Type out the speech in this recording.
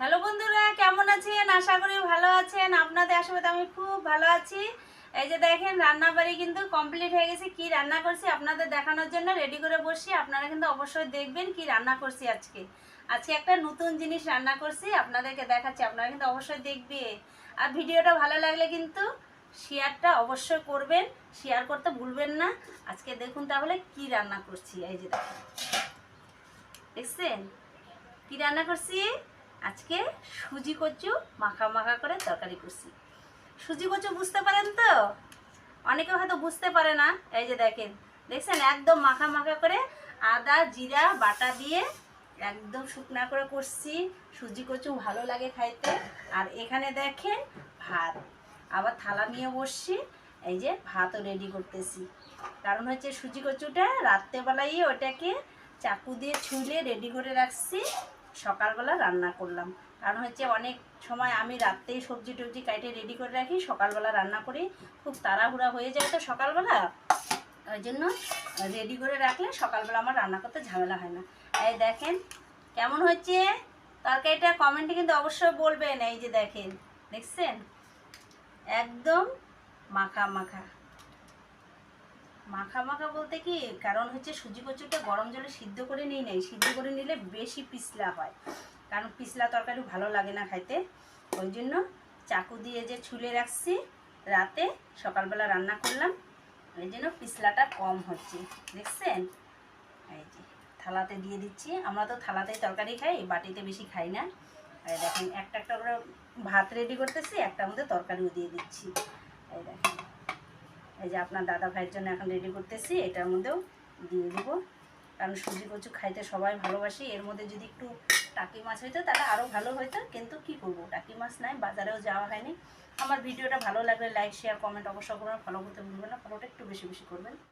Hello বন্ধুরা, কেমন আছেন? আশা করি ভালো আছেন। আপনাদের আশীর্বাদ আমি খুব ভালো আছি। এই যে দেখেন রান্না বাড়ি কিন্তু কমপ্লিট হয়ে গেছে। কি রান্না করছি আপনাদের দেখানোর জন্য রেডি করে বসি আপনারা কিন্তু অবশ্যই দেখবেন কি রান্না করছি আজকে। আজকে একটা নতুন জিনিস রান্না করছি, আপনাদেরকে দেখাচ্ছি। আপনারা কিন্তু অবশ্যই দেখবে। আর ভিডিওটা ভালো লাগলে কিন্তু শেয়ারটা অবশ্যই করবেন। শেয়ার করতে ভুলবেন না। আজকে দেখুন তাহলে কি রান্না করছি। এই যে দেখেন। দেখছেন? কি রান্না করছি? আজকে সুজি কচু মাখা মাখা করে তরকারি করছি। সুজি কচু বুঝতে পারেন তো? অনেকে হয়তো বুঝতে পারে না। এই যে দেখেন, দেখছেন? একদম মাখা মাখা করে আদা, জিরা, বাটা দিয়ে একদম শুকনা করে করছি। সুজি কচু ভালো লাগে খাইতে। আর এখানে দেখেন ভাত। আবার থালা নিয়ে বসছি। এই যে ভাতও রেডি করতেছি। কারণ হচ্ছে সুজি কচুটা রাত্রেবেলায় ওটাকে চাকু দিয়ে ছুলে রেডি করে রাখছি। সকালবেলা রান্না করলাম। কারণ হচ্ছে অনেক সময় আমি রাত্রেই সবজি টবজি কাটে রেডি করে রাখি, সকালবেলা রান্না করি। খুব তাড়াহুড়া হয়ে যায় তো সকালবেলা। ওই জন্য রেডি করে রাখলে সকালবেলা আমার রান্না করতে ঝামেলা হয় না। এই দেখেন, কেমন হচ্ছে? তরকারিটা কমেন্টে কিন্তু অবশ্যই বলবেন। এই যে দেখেন, দেখছেন? একদম মাখা মাখা। মাখা মাখা বলতে কি? কারণ হচ্ছে সুজি কচুটা গরম জলে সিদ্ধ করে নিই নেই। সিদ্ধ করে নিলে বেশি পিছলা হয়। কারণ পিছলা তরকারি ভালো লাগে না খাইতে। ওই জন্য চাকু দিয়ে যে ছুলে রাখছি, রাতে সকালবেলা রান্না করলাম। ওই জন্য পিছলাটা কম হচ্ছে। দেখছেন? এই যে থালাতে দিয়ে দিচ্ছি। আমরা তো থালাতেই তরকারি খাই, বাটিতে বেশি খাই না। এই দেখেন, একটা একটা করে ভাত রেডি করতেছি, একটার মধ্যে তরকারিও দিয়ে দিচ্ছি। এই দেখেন। এই যে আপনার দাদা ভাইয়ের জন্য এখন রেডি করতেছি, এটার মধ্যেও দিয়ে দেবো। কারণ সুজি কচু খাইতে সবাই ভালোবাসি, এর মধ্যে যদি একটু টাকি মাছ হইতো তাহলে আরও ভালো হইতো, কিন্তু কি করব? টাকি মাছ নাই, বাজারেও যাওয়া হয়নি। আমার ভিডিওটা ভালো লাগলে লাইক শেয়ার কমেন্ট অবশ্যই করবেন ফলো করতে ভুলবেন না ফলোটা একটু বেশি বেশি করবেন।